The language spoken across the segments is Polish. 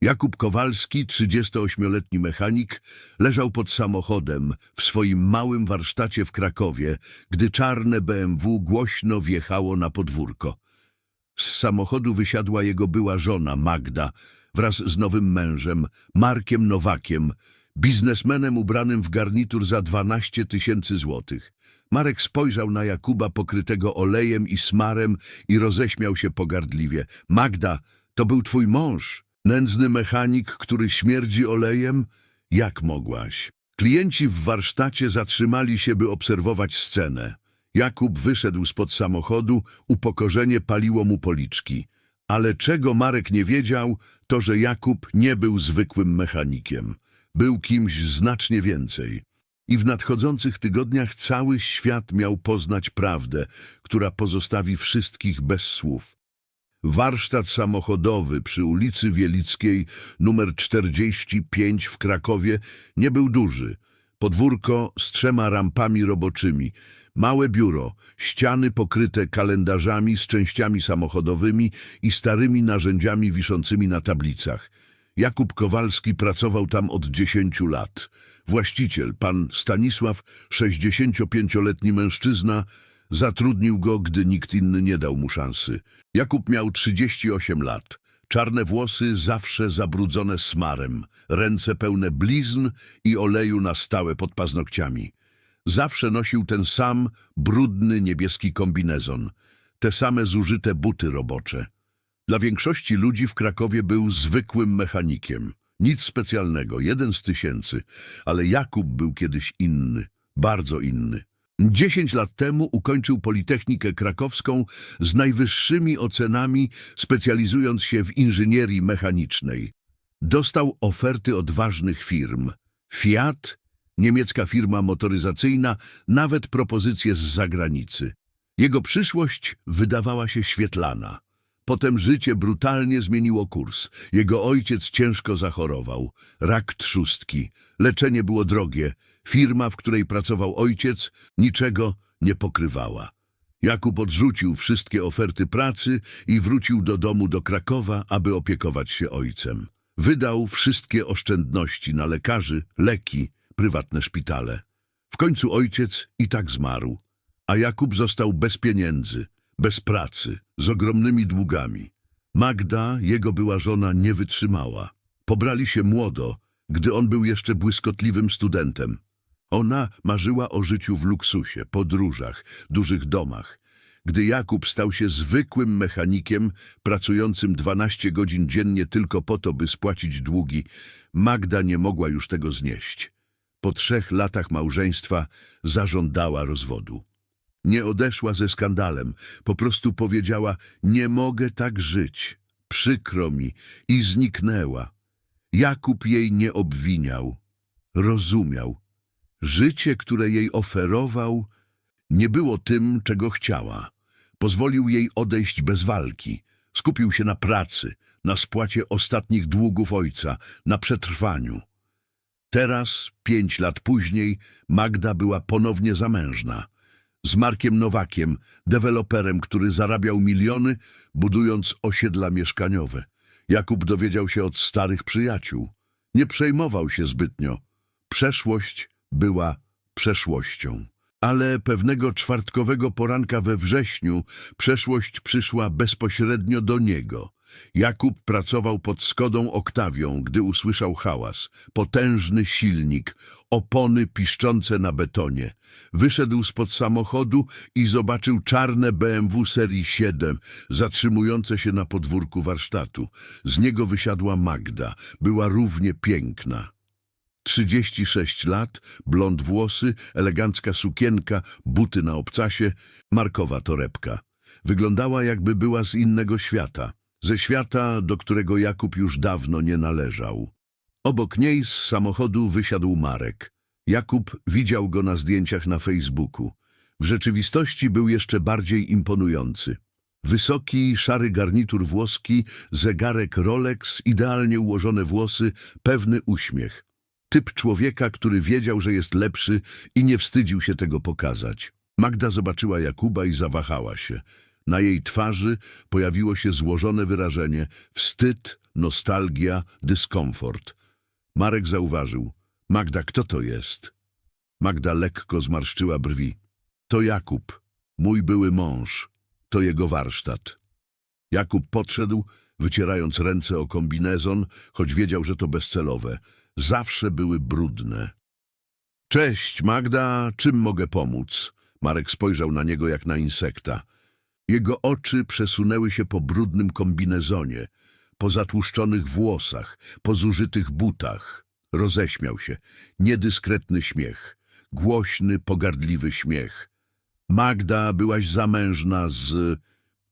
Jakub Kowalski, 38-letni mechanik, leżał pod samochodem w swoim małym warsztacie w Krakowie, gdy czarne BMW głośno wjechało na podwórko. Z samochodu wysiadła jego była żona Magda wraz z nowym mężem, Markiem Nowakiem, biznesmenem ubranym w garnitur za 12 tysięcy złotych. Marek spojrzał na Jakuba pokrytego olejem i smarem i roześmiał się pogardliwie. Magda, to był twój mąż, nędzny mechanik, który śmierdzi olejem? Jak mogłaś? Klienci w warsztacie zatrzymali się, by obserwować scenę. Jakub wyszedł spod samochodu, upokorzenie paliło mu policzki. Ale czego Marek nie wiedział, to że Jakub nie był zwykłym mechanikiem. Był kimś znacznie więcej. I w nadchodzących tygodniach cały świat miał poznać prawdę, która pozostawi wszystkich bez słów. Warsztat samochodowy przy ulicy Wielickiej numer 45 w Krakowie nie był duży. Podwórko z trzema rampami roboczymi, małe biuro, ściany pokryte kalendarzami z częściami samochodowymi i starymi narzędziami wiszącymi na tablicach. Jakub Kowalski pracował tam od 10 lat. Właściciel, pan Stanisław, 65-letni mężczyzna, zatrudnił go, gdy nikt inny nie dał mu szansy. Jakub miał 38 lat. Czarne włosy zawsze zabrudzone smarem, ręce pełne blizn i oleju na stałe pod paznokciami. Zawsze nosił ten sam, brudny niebieski kombinezon, te same zużyte buty robocze. Dla większości ludzi w Krakowie był zwykłym mechanikiem. Nic specjalnego, jeden z tysięcy, ale Jakub był kiedyś inny, bardzo inny. Dziesięć lat temu ukończył Politechnikę Krakowską z najwyższymi ocenami, specjalizując się w inżynierii mechanicznej. Dostał oferty od ważnych firm. Fiat, niemiecka firma motoryzacyjna, nawet propozycje z zagranicy. Jego przyszłość wydawała się świetlana. Potem życie brutalnie zmieniło kurs. Jego ojciec ciężko zachorował. Rak trzustki. Leczenie było drogie. Firma, w której pracował ojciec, niczego nie pokrywała. Jakub odrzucił wszystkie oferty pracy i wrócił do domu do Krakowa, aby opiekować się ojcem. Wydał wszystkie oszczędności na lekarzy, leki, prywatne szpitale. W końcu ojciec i tak zmarł, a Jakub został bez pieniędzy, bez pracy, z ogromnymi długami. Magda, jego była żona, nie wytrzymała. Pobrali się młodo, gdy on był jeszcze błyskotliwym studentem. Ona marzyła o życiu w luksusie, podróżach, dużych domach. Gdy Jakub stał się zwykłym mechanikiem, pracującym 12 godzin dziennie tylko po to, by spłacić długi, Magda nie mogła już tego znieść. Po trzech latach małżeństwa zażądała rozwodu. Nie odeszła ze skandalem, po prostu powiedziała, nie mogę tak żyć, przykro mi i zniknęła. Jakub jej nie obwiniał, rozumiał. Życie, które jej oferował, nie było tym, czego chciała. Pozwolił jej odejść bez walki. Skupił się na pracy, na spłacie ostatnich długów ojca, na przetrwaniu. Teraz, pięć lat później, Magda była ponownie zamężna. Z Markiem Nowakiem, deweloperem, który zarabiał miliony, budując osiedla mieszkaniowe. Jakub dowiedział się od starych przyjaciół. Nie przejmował się zbytnio. Przeszłość była przeszłością. Ale pewnego czwartkowego poranka we wrześniu przeszłość przyszła bezpośrednio do niego. Jakub pracował pod Skodą Oktawią, gdy usłyszał hałas. Potężny silnik, opony piszczące na betonie. Wyszedł spod samochodu i zobaczył czarne BMW serii 7, zatrzymujące się na podwórku warsztatu. Z niego wysiadła Magda. Była równie piękna. 36 lat, blond włosy, elegancka sukienka, buty na obcasie, markowa torebka. Wyglądała jakby była z innego świata, ze świata, do którego Jakub już dawno nie należał. Obok niej z samochodu wysiadł Marek. Jakub widział go na zdjęciach na Facebooku. W rzeczywistości był jeszcze bardziej imponujący. Wysoki, szary garnitur włoski, zegarek Rolex, idealnie ułożone włosy, pewny uśmiech. Typ człowieka, który wiedział, że jest lepszy i nie wstydził się tego pokazać. Magda zobaczyła Jakuba i zawahała się. Na jej twarzy pojawiło się złożone wyrażenie wstyd, nostalgia, dyskomfort. Marek zauważył. Magda, kto to jest? Magda lekko zmarszczyła brwi. To Jakub, mój były mąż. To jego warsztat. Jakub podszedł, wycierając ręce o kombinezon, choć wiedział, że to bezcelowe. Zawsze były brudne. Cześć, Magda, czym mogę pomóc? Marek spojrzał na niego jak na insekta. Jego oczy przesunęły się po brudnym kombinezonie, po zatłuszczonych włosach, po zużytych butach. Roześmiał się. Niedyskretny śmiech. Głośny, pogardliwy śmiech. Magda, byłaś zamężna z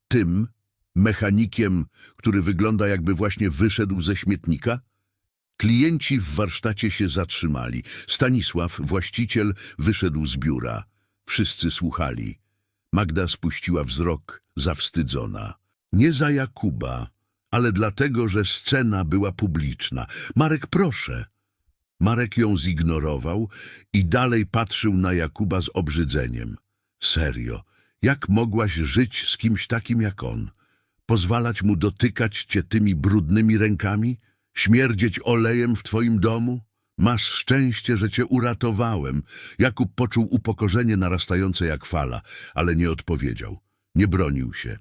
tym mechanikiem, który wygląda jakby właśnie wyszedł ze śmietnika? Klienci w warsztacie się zatrzymali. Stanisław, właściciel, wyszedł z biura. Wszyscy słuchali. Magda spuściła wzrok, zawstydzona. Nie za Jakuba, ale dlatego, że scena była publiczna. Marek, proszę. Marek ją zignorował i dalej patrzył na Jakuba z obrzydzeniem. Serio, jak mogłaś żyć z kimś takim jak on? Pozwalać mu dotykać cię tymi brudnymi rękami? Śmierdzieć olejem w twoim domu? Masz szczęście, że cię uratowałem. Jakub poczuł upokorzenie narastające jak fala, ale nie odpowiedział. Nie bronił się.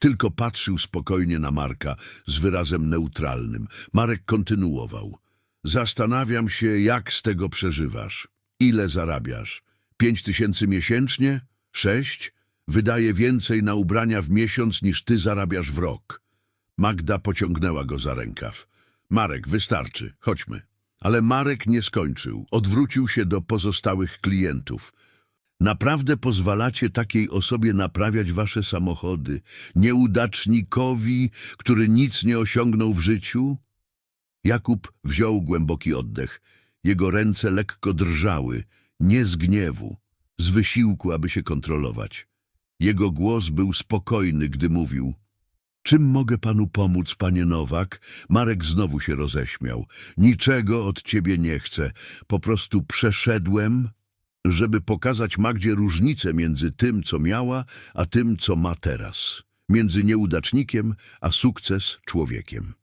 Tylko patrzył spokojnie na Marka z wyrazem neutralnym. Marek kontynuował. Zastanawiam się, jak z tego przeżywasz. Ile zarabiasz? Pięć tysięcy miesięcznie? Sześć? Wydaje więcej na ubrania w miesiąc niż ty zarabiasz w rok. Magda pociągnęła go za rękaw. Marek, wystarczy, chodźmy. Ale Marek nie skończył. Odwrócił się do pozostałych klientów. Naprawdę pozwalacie takiej osobie naprawiać wasze samochody? Nieudacznikowi, który nic nie osiągnął w życiu? Jakub wziął głęboki oddech. Jego ręce lekko drżały, nie z gniewu, z wysiłku, aby się kontrolować. Jego głos był spokojny, gdy mówił – Czym mogę panu pomóc, panie Nowak? Marek znowu się roześmiał. Niczego od ciebie nie chcę. Po prostu przeszedłem, żeby pokazać Magdzie różnicę między tym, co miała, a tym, co ma teraz. Między nieudacznikiem, a sukces człowiekiem.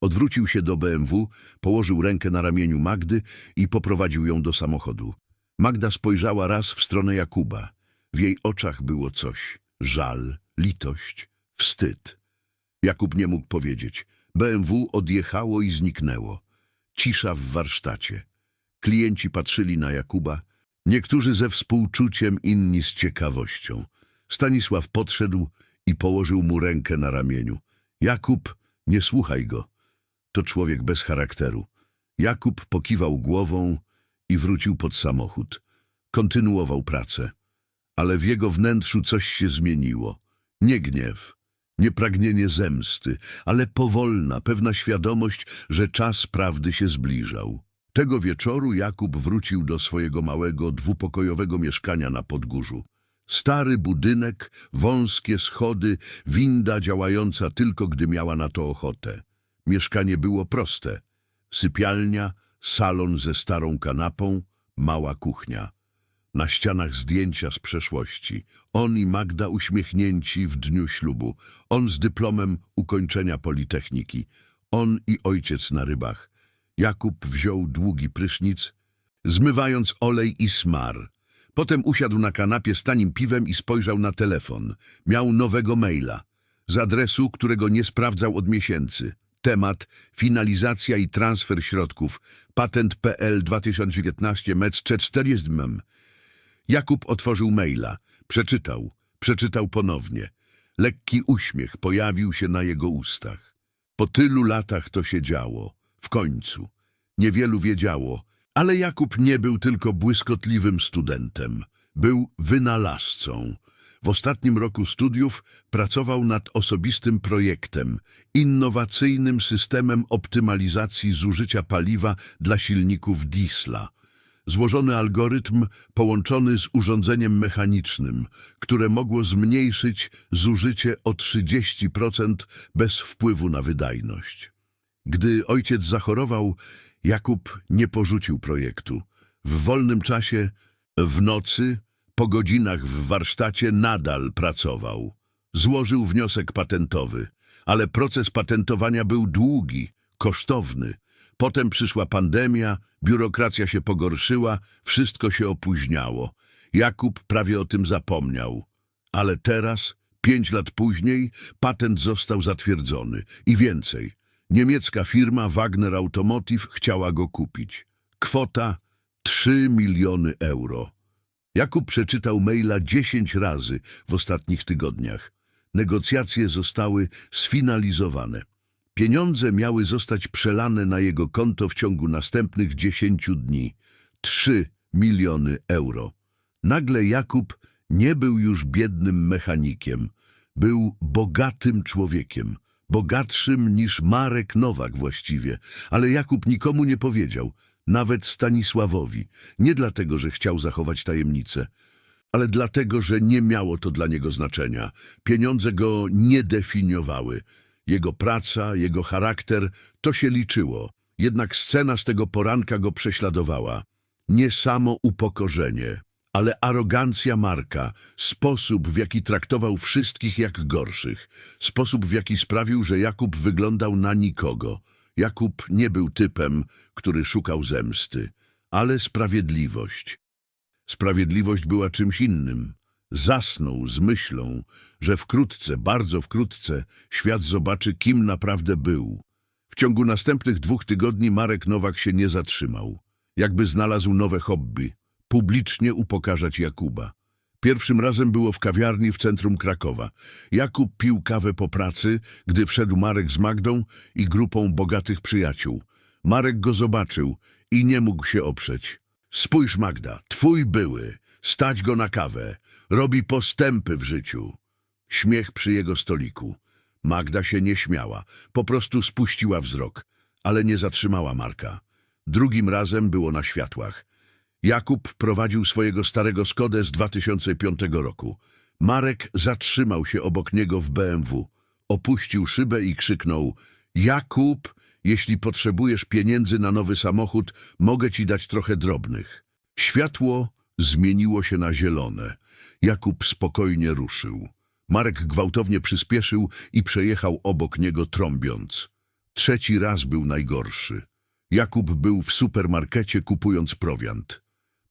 Odwrócił się do BMW, położył rękę na ramieniu Magdy i poprowadził ją do samochodu. Magda spojrzała raz w stronę Jakuba. W jej oczach było coś. Żal, litość, wstyd. Jakub nie mógł powiedzieć. BMW odjechało i zniknęło. Cisza w warsztacie. Klienci patrzyli na Jakuba, niektórzy ze współczuciem, inni z ciekawością. Stanisław podszedł i położył mu rękę na ramieniu. Jakub, nie słuchaj go. To człowiek bez charakteru. Jakub pokiwał głową i wrócił pod samochód. Kontynuował pracę. Ale w jego wnętrzu coś się zmieniło. Nie gniew, nie pragnienie zemsty, ale powolna, pewna świadomość, że czas prawdy się zbliżał. Tego wieczoru Jakub wrócił do swojego małego, dwupokojowego mieszkania na Podgórzu. Stary budynek, wąskie schody, winda działająca tylko, gdy miała na to ochotę. Mieszkanie było proste. Sypialnia, salon ze starą kanapą, mała kuchnia. Na ścianach zdjęcia z przeszłości. On i Magda uśmiechnięci w dniu ślubu. On z dyplomem ukończenia Politechniki. On i ojciec na rybach. Jakub wziął długi prysznic, zmywając olej i smar. Potem usiadł na kanapie z tanim piwem i spojrzał na telefon. Miał nowego maila. Z adresu, którego nie sprawdzał od miesięcy. Temat finalizacja i transfer środków. Patent PL 2019 MEC 40 mm. Jakub otworzył maila. Przeczytał. Przeczytał ponownie. Lekki uśmiech pojawił się na jego ustach. Po tylu latach to się działo. W końcu. Niewielu wiedziało. Ale Jakub nie był tylko błyskotliwym studentem. Był wynalazcą. W ostatnim roku studiów pracował nad osobistym projektem, innowacyjnym systemem optymalizacji zużycia paliwa dla silników diesla. Złożony algorytm połączony z urządzeniem mechanicznym, które mogło zmniejszyć zużycie o 30% bez wpływu na wydajność. Gdy ojciec zachorował, Jakub nie porzucił projektu. W wolnym czasie, w nocy, po godzinach w warsztacie nadal pracował. Złożył wniosek patentowy. Ale proces patentowania był długi, kosztowny. Potem przyszła pandemia, biurokracja się pogorszyła, wszystko się opóźniało. Jakub prawie o tym zapomniał. Ale teraz, pięć lat później, patent został zatwierdzony. I więcej. Niemiecka firma Wagner Automotive chciała go kupić. Kwota 3 miliony euro. Jakub przeczytał maila 10 razy w ostatnich tygodniach. Negocjacje zostały sfinalizowane. Pieniądze miały zostać przelane na jego konto w ciągu następnych 10 dni. 3 miliony euro. Nagle Jakub nie był już biednym mechanikiem. Był bogatym człowiekiem. Bogatszym niż Marek Nowak właściwie. Ale Jakub nikomu nie powiedział. Nawet Stanisławowi. Nie dlatego, że chciał zachować tajemnicę, ale dlatego, że nie miało to dla niego znaczenia. Pieniądze go nie definiowały. Jego praca, jego charakter, to się liczyło. Jednak scena z tego poranka go prześladowała. Nie samo upokorzenie, ale arogancja Marka, sposób, w jaki traktował wszystkich jak gorszych, sposób, w jaki sprawił, że Jakub wyglądał na nikogo. Jakub nie był typem, który szukał zemsty, ale sprawiedliwość. Sprawiedliwość była czymś innym. Zasnął z myślą, że wkrótce, bardzo wkrótce, świat zobaczy, kim naprawdę był. W ciągu następnych dwóch tygodni Marek Nowak się nie zatrzymał. Jakby znalazł nowe hobby – publicznie upokarzać Jakuba. Pierwszym razem było w kawiarni w centrum Krakowa. Jakub pił kawę po pracy, gdy wszedł Marek z Magdą i grupą bogatych przyjaciół. Marek go zobaczył i nie mógł się oprzeć. Spójrz, Magda, twój były, stać go na kawę, robi postępy w życiu. Śmiech przy jego stoliku. Magda się nie śmiała, po prostu spuściła wzrok, ale nie zatrzymała Marka. Drugim razem było na światłach. Jakub prowadził swojego starego Skodę z 2005 roku. Marek zatrzymał się obok niego w BMW. Opuścił szybę i krzyknął Jakub, jeśli potrzebujesz pieniędzy na nowy samochód, mogę ci dać trochę drobnych. Światło zmieniło się na zielone. Jakub spokojnie ruszył. Marek gwałtownie przyspieszył i przejechał obok niego trąbiąc. Trzeci raz był najgorszy. Jakub był w supermarkecie kupując prowiant.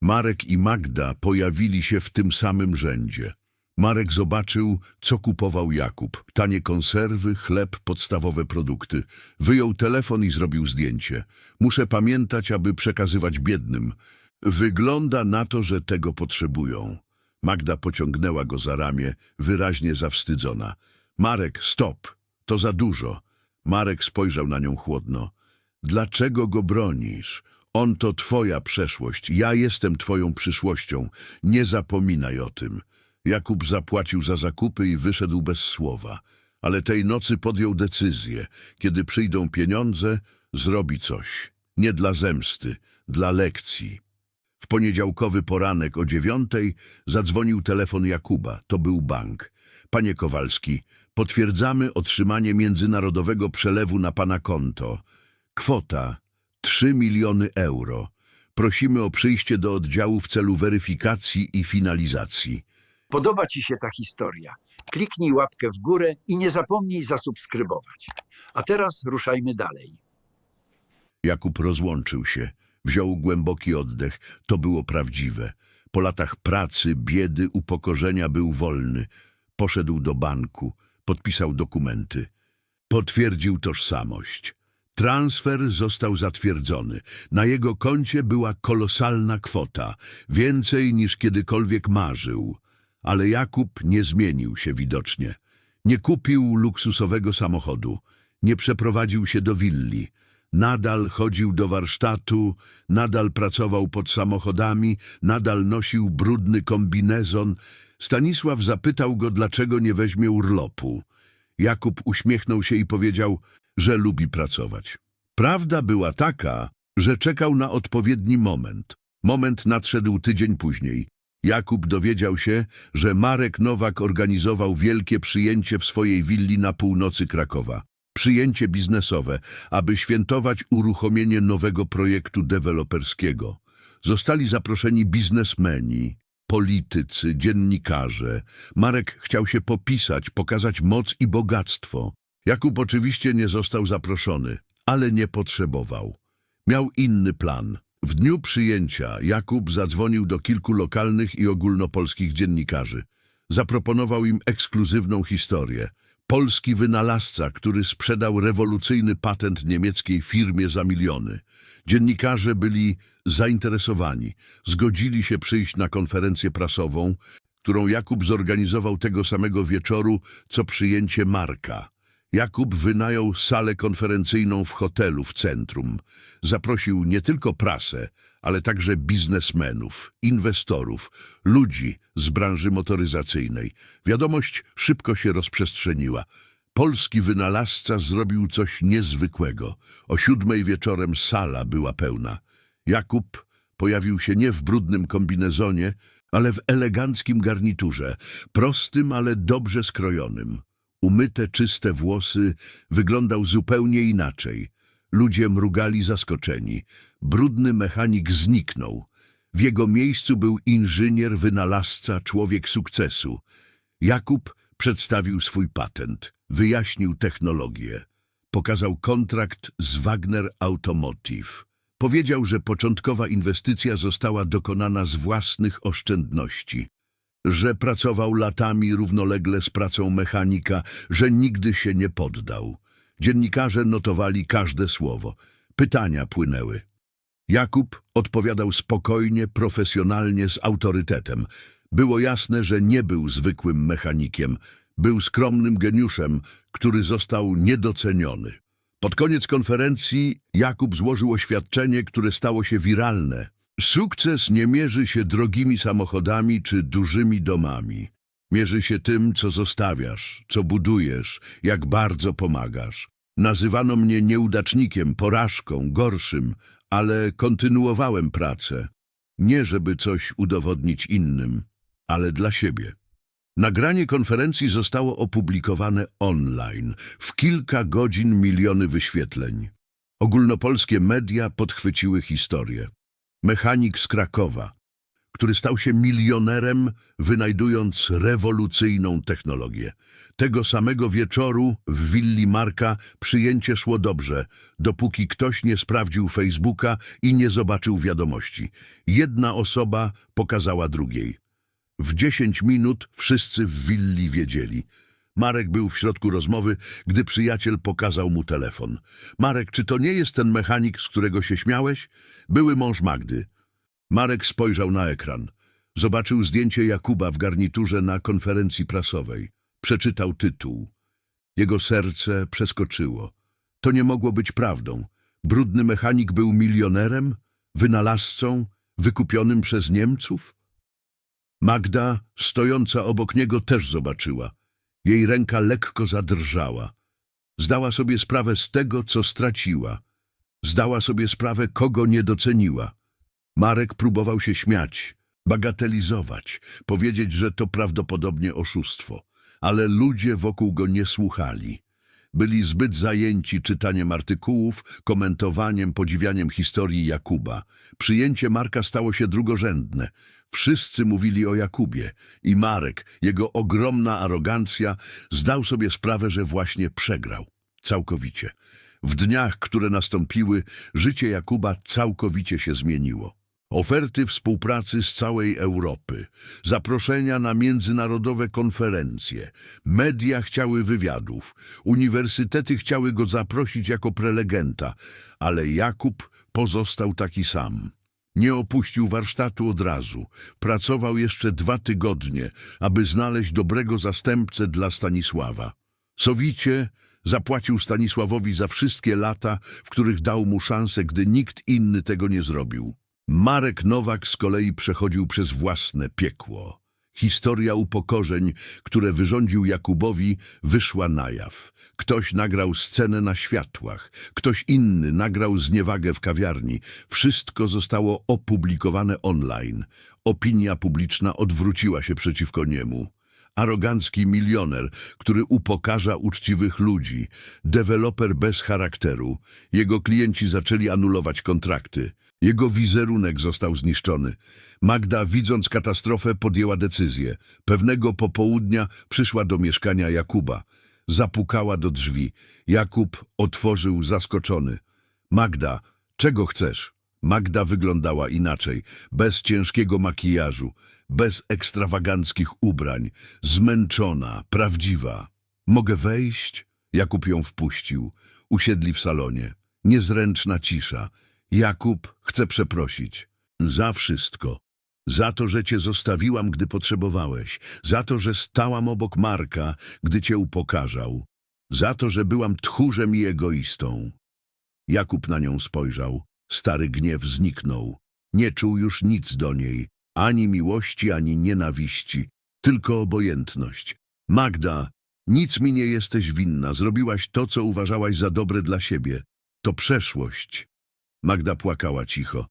Marek i Magda pojawili się w tym samym rzędzie. Marek zobaczył, co kupował Jakub. Tanie konserwy, chleb, podstawowe produkty. Wyjął telefon i zrobił zdjęcie. Muszę pamiętać, aby przekazywać biednym. Wygląda na to, że tego potrzebują. Magda pociągnęła go za ramię, wyraźnie zawstydzona. Marek, stop, to za dużo. Marek spojrzał na nią chłodno. Dlaczego go bronisz? On to twoja przeszłość, ja jestem twoją przyszłością. Nie zapominaj o tym. Jakub zapłacił za zakupy i wyszedł bez słowa. Ale tej nocy podjął decyzję. Kiedy przyjdą pieniądze, zrobi coś. Nie dla zemsty, dla lekcji. Poniedziałkowy poranek o dziewiątej zadzwonił telefon Jakuba. To był bank. Panie Kowalski, potwierdzamy otrzymanie międzynarodowego przelewu na pana konto. Kwota 3 miliony euro. Prosimy o przyjście do oddziału w celu weryfikacji i finalizacji. Podoba Ci się ta historia? Kliknij łapkę w górę i nie zapomnij zasubskrybować. A teraz ruszajmy dalej. Jakub rozłączył się. Wziął głęboki oddech. To było prawdziwe. Po latach pracy, biedy, upokorzenia był wolny. Poszedł do banku. Podpisał dokumenty. Potwierdził tożsamość. Transfer został zatwierdzony. Na jego koncie była kolosalna kwota. Więcej niż kiedykolwiek marzył. Ale Jakub nie zmienił się widocznie. Nie kupił luksusowego samochodu. Nie przeprowadził się do willi. Nadal chodził do warsztatu, nadal pracował pod samochodami, nadal nosił brudny kombinezon. Stanisław zapytał go, dlaczego nie weźmie urlopu. Jakub uśmiechnął się i powiedział, że lubi pracować. Prawda była taka, że czekał na odpowiedni moment. Moment nadszedł tydzień później. Jakub dowiedział się, że Marek Nowak organizował wielkie przyjęcie w swojej willi na północy Krakowa. Przyjęcie biznesowe, aby świętować uruchomienie nowego projektu deweloperskiego. Zostali zaproszeni biznesmeni, politycy, dziennikarze. Marek chciał się popisać, pokazać moc i bogactwo. Jakub oczywiście nie został zaproszony, ale nie potrzebował. Miał inny plan. W dniu przyjęcia Jakub zadzwonił do kilku lokalnych i ogólnopolskich dziennikarzy. Zaproponował im ekskluzywną historię. Polski wynalazca, który sprzedał rewolucyjny patent niemieckiej firmie za miliony. Dziennikarze byli zainteresowani. Zgodzili się przyjść na konferencję prasową, którą Jakub zorganizował tego samego wieczoru, co przyjęcie Marka. Jakub wynajął salę konferencyjną w hotelu w centrum. Zaprosił nie tylko prasę, ale także biznesmenów, inwestorów, ludzi z branży motoryzacyjnej. Wiadomość szybko się rozprzestrzeniła. Polski wynalazca zrobił coś niezwykłego. O siódmej wieczorem sala była pełna. Jakub pojawił się nie w brudnym kombinezonie, ale w eleganckim garniturze, prostym, ale dobrze skrojonym. Umyte, czyste włosy wyglądał zupełnie inaczej. Ludzie mrugali zaskoczeni. Brudny mechanik zniknął. W jego miejscu był inżynier, wynalazca, człowiek sukcesu. Jakub przedstawił swój patent, wyjaśnił technologię. Pokazał kontrakt z Wagner Automotive. Powiedział, że początkowa inwestycja została dokonana z własnych oszczędności że pracował latami równolegle z pracą mechanika, że nigdy się nie poddał. Dziennikarze notowali każde słowo. Pytania płynęły. Jakub odpowiadał spokojnie, profesjonalnie, z autorytetem. Było jasne, że nie był zwykłym mechanikiem. Był skromnym geniuszem, który został niedoceniony. Pod koniec konferencji Jakub złożył oświadczenie, które stało się wiralne. Sukces nie mierzy się drogimi samochodami czy dużymi domami. Mierzy się tym, co zostawiasz, co budujesz, jak bardzo pomagasz. Nazywano mnie nieudacznikiem, porażką, gorszym, ale kontynuowałem pracę. Nie żeby coś udowodnić innym, ale dla siebie. Nagranie konferencji zostało opublikowane online. W kilka godzin miliony wyświetleń. Ogólnopolskie media podchwyciły historię. Mechanik z Krakowa, który stał się milionerem, wynajdując rewolucyjną technologię. Tego samego wieczoru w willi Marka przyjęcie szło dobrze, dopóki ktoś nie sprawdził Facebooka i nie zobaczył wiadomości. Jedna osoba pokazała drugiej. W dziesięć minut wszyscy w willi wiedzieli. Marek był w środku rozmowy, gdy przyjaciel pokazał mu telefon. Marek, czy to nie jest ten mechanik, z którego się śmiałeś? Były mąż Magdy. Marek spojrzał na ekran. Zobaczył zdjęcie Jakuba w garniturze na konferencji prasowej. Przeczytał tytuł. Jego serce przeskoczyło. To nie mogło być prawdą. Brudny mechanik był milionerem, wynalazcą, wykupionym przez Niemców? Magda, stojąca obok niego, też zobaczyła. Jej ręka lekko zadrżała. Zdała sobie sprawę z tego, co straciła. Zdała sobie sprawę, kogo nie doceniła. Marek próbował się śmiać, bagatelizować, powiedzieć, że to prawdopodobnie oszustwo. Ale ludzie wokół go nie słuchali. Byli zbyt zajęci czytaniem artykułów, komentowaniem, podziwianiem historii Jakuba. Przyjęcie Marka stało się drugorzędne. Wszyscy mówili o Jakubie i Marek, jego ogromna arogancja, zdał sobie sprawę, że właśnie przegrał. Całkowicie. W dniach, które nastąpiły, życie Jakuba całkowicie się zmieniło. Oferty współpracy z całej Europy, zaproszenia na międzynarodowe konferencje, media chciały wywiadów, uniwersytety chciały go zaprosić jako prelegenta, ale Jakub pozostał taki sam. Nie opuścił warsztatu od razu. Pracował jeszcze dwa tygodnie, aby znaleźć dobrego zastępcę dla Stanisława. Sowicie zapłacił Stanisławowi za wszystkie lata, w których dał mu szansę, gdy nikt inny tego nie zrobił. Marek Nowak z kolei przechodził przez własne piekło. Historia upokorzeń, które wyrządził Jakubowi, wyszła na jaw. Ktoś nagrał scenę na światłach, ktoś inny nagrał zniewagę w kawiarni. Wszystko zostało opublikowane online. Opinia publiczna odwróciła się przeciwko niemu. Arogancki milioner, który upokarza uczciwych ludzi, deweloper bez charakteru. Jego klienci zaczęli anulować kontrakty. Jego wizerunek został zniszczony. Magda, widząc katastrofę, podjęła decyzję. Pewnego popołudnia przyszła do mieszkania Jakuba. Zapukała do drzwi. Jakub otworzył zaskoczony. Magda, czego chcesz? Magda wyglądała inaczej, bez ciężkiego makijażu, bez ekstrawaganckich ubrań, zmęczona, prawdziwa. Mogę wejść? Jakub ją wpuścił. Usiedli w salonie. Niezręczna cisza. Jakub chce przeprosić. Za wszystko. Za to, że cię zostawiłam, gdy potrzebowałeś. Za to, że stałam obok Marka, gdy cię upokarzał. Za to, że byłam tchórzem i egoistą. Jakub na nią spojrzał. Stary gniew zniknął. Nie czuł już nic do niej. Ani miłości, ani nienawiści. Tylko obojętność. Magda, nic mi nie jesteś winna. Zrobiłaś to, co uważałaś za dobre dla siebie. To przeszłość. Magda płakała cicho.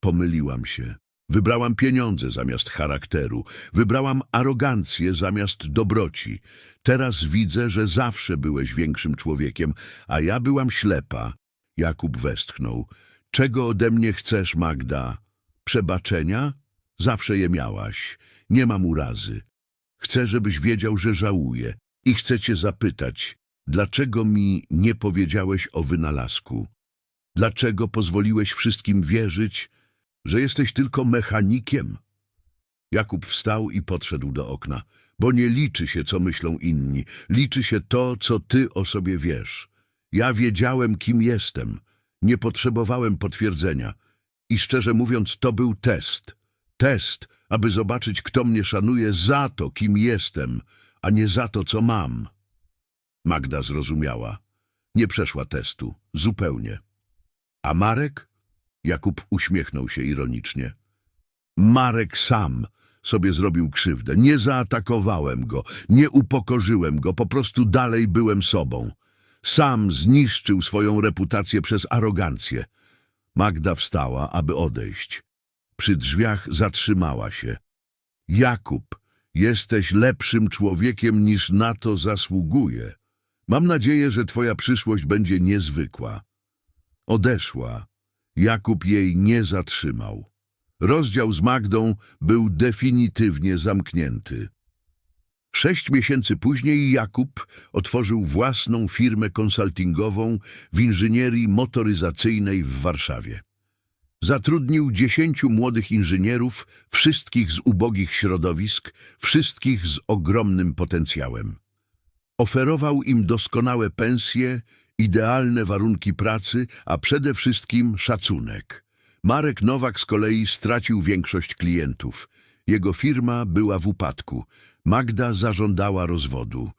Pomyliłam się. Wybrałam pieniądze zamiast charakteru. Wybrałam arogancję zamiast dobroci. Teraz widzę, że zawsze byłeś większym człowiekiem, a ja byłam ślepa. Jakub westchnął. Czego ode mnie chcesz, Magda? Przebaczenia? Zawsze je miałaś. Nie mam urazy. Chcę, żebyś wiedział, że żałuję. I chcę cię zapytać, dlaczego mi nie powiedziałeś o wynalazku? Dlaczego pozwoliłeś wszystkim wierzyć, że jesteś tylko mechanikiem? Jakub wstał i podszedł do okna, bo nie liczy się, co myślą inni. Liczy się to, co ty o sobie wiesz. Ja wiedziałem, kim jestem. Nie potrzebowałem potwierdzenia. I szczerze mówiąc, to był test. Test, aby zobaczyć, kto mnie szanuje za to, kim jestem, a nie za to, co mam. Magda zrozumiała. Nie przeszła testu. Zupełnie. A Marek? Jakub uśmiechnął się ironicznie. Marek sam sobie zrobił krzywdę. Nie zaatakowałem go, nie upokorzyłem go, po prostu dalej byłem sobą. Sam zniszczył swoją reputację przez arogancję. Magda wstała, aby odejść. Przy drzwiach zatrzymała się. Jakub, jesteś lepszym człowiekiem niż na to zasługuje. Mam nadzieję, że twoja przyszłość będzie niezwykła. Odeszła. Jakub jej nie zatrzymał. Rozdział z Magdą był definitywnie zamknięty. Sześć miesięcy później Jakub otworzył własną firmę konsultingową w inżynierii motoryzacyjnej w Warszawie. Zatrudnił dziesięciu młodych inżynierów, wszystkich z ubogich środowisk, wszystkich z ogromnym potencjałem. Oferował im doskonałe pensje, idealne warunki pracy, a przede wszystkim szacunek. Marek Nowak z kolei stracił większość klientów. Jego firma była w upadku. Magda zażądała rozwodu.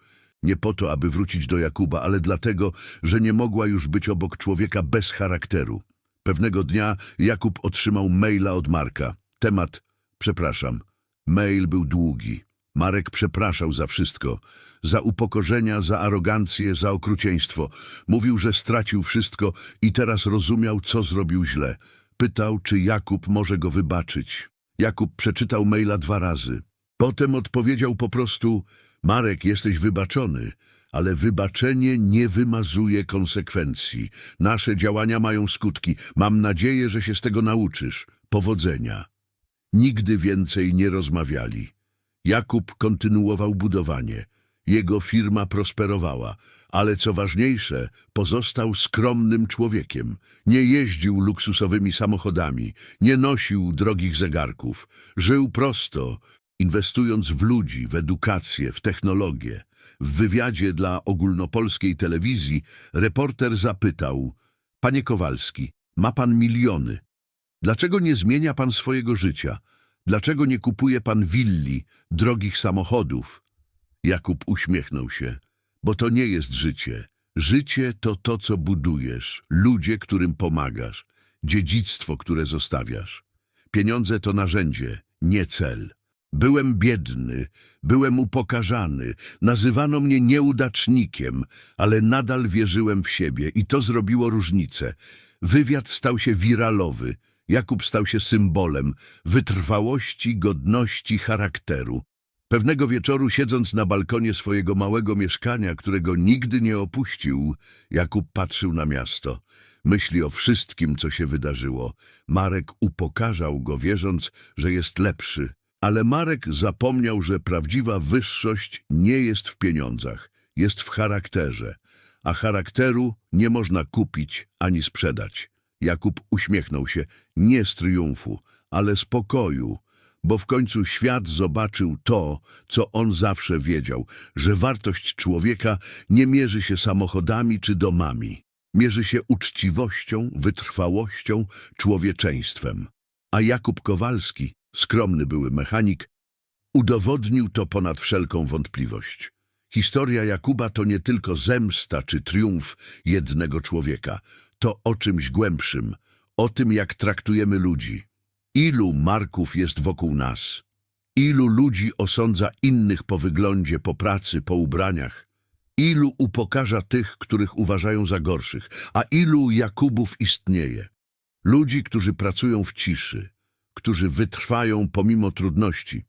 Nie po to, aby wrócić do Jakuba, ale dlatego, że nie mogła już być obok człowieka bez charakteru. Pewnego dnia Jakub otrzymał maila od Marka. Temat, przepraszam. Mail był długi. Marek przepraszał za wszystko. Za upokorzenia, za arogancję, za okrucieństwo. Mówił, że stracił wszystko i teraz rozumiał, co zrobił źle. Pytał, czy Jakub może go wybaczyć. Jakub przeczytał maila dwa razy. Potem odpowiedział po prostu, Marek, jesteś wybaczony, ale wybaczenie nie wymazuje konsekwencji. Nasze działania mają skutki. Mam nadzieję, że się z tego nauczysz. Powodzenia. Nigdy więcej nie rozmawiali. Jakub kontynuował budowanie. Jego firma prosperowała, ale co ważniejsze, pozostał skromnym człowiekiem. Nie jeździł luksusowymi samochodami, nie nosił drogich zegarków. Żył prosto, inwestując w ludzi, w edukację, w technologię. W wywiadzie dla ogólnopolskiej telewizji reporter zapytał Panie Kowalski, ma pan miliony. Dlaczego nie zmienia pan swojego życia? Dlaczego nie kupuje pan willi, drogich samochodów? Jakub uśmiechnął się. Bo to nie jest życie. Życie to to, co budujesz, ludzie, którym pomagasz, dziedzictwo, które zostawiasz. Pieniądze to narzędzie, nie cel. Byłem biedny, byłem upokarzany, nazywano mnie nieudacznikiem, ale nadal wierzyłem w siebie i to zrobiło różnicę. Wywiad stał się wiralowy, Jakub stał się symbolem wytrwałości, godności, charakteru. Pewnego wieczoru, siedząc na balkonie swojego małego mieszkania, którego nigdy nie opuścił, Jakub patrzył na miasto. Myśli o wszystkim, co się wydarzyło. Marek upokarzał go, wierząc, że jest lepszy. Ale Marek zapomniał, że prawdziwa wyższość nie jest w pieniądzach, jest w charakterze, a charakteru nie można kupić ani sprzedać. Jakub uśmiechnął się nie z triumfu, ale z pokoju, bo w końcu świat zobaczył to, co on zawsze wiedział, że wartość człowieka nie mierzy się samochodami czy domami. Mierzy się uczciwością, wytrwałością, człowieczeństwem. A Jakub Kowalski, skromny były mechanik, udowodnił to ponad wszelką wątpliwość. Historia Jakuba to nie tylko zemsta czy triumf jednego człowieka, to o czymś głębszym, o tym, jak traktujemy ludzi. Ilu Marków jest wokół nas? Ilu ludzi osądza innych po wyglądzie, po pracy, po ubraniach? Ilu upokarza tych, których uważają za gorszych? A ilu Jakubów istnieje? Ludzi, którzy pracują w ciszy, którzy wytrwają pomimo trudności,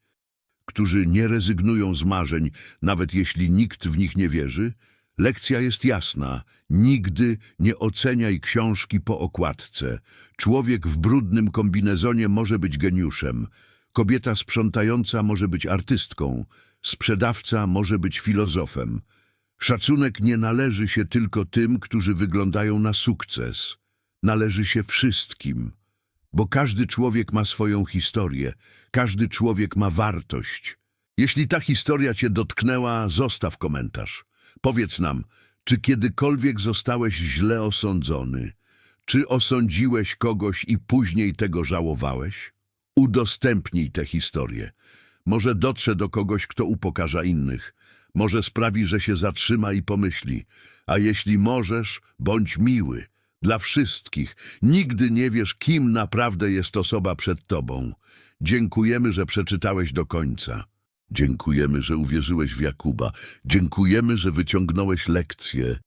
którzy nie rezygnują z marzeń, nawet jeśli nikt w nich nie wierzy? Lekcja jest jasna. Nigdy nie oceniaj książki po okładce. Człowiek w brudnym kombinezonie może być geniuszem. Kobieta sprzątająca może być artystką. Sprzedawca może być filozofem. Szacunek nie należy się tylko tym, którzy wyglądają na sukces. Należy się wszystkim. Bo każdy człowiek ma swoją historię. Każdy człowiek ma wartość. Jeśli ta historia cię dotknęła, zostaw komentarz. Powiedz nam, czy kiedykolwiek zostałeś źle osądzony? Czy osądziłeś kogoś i później tego żałowałeś? Udostępnij tę historię. Może dotrze do kogoś, kto upokarza innych. Może sprawi, że się zatrzyma i pomyśli. A jeśli możesz, bądź miły. Dla wszystkich. Nigdy nie wiesz, kim naprawdę jest osoba przed tobą. Dziękujemy, że przeczytałeś do końca. Dziękujemy, że uwierzyłeś w Jakuba. Dziękujemy, że wyciągnąłeś lekcję.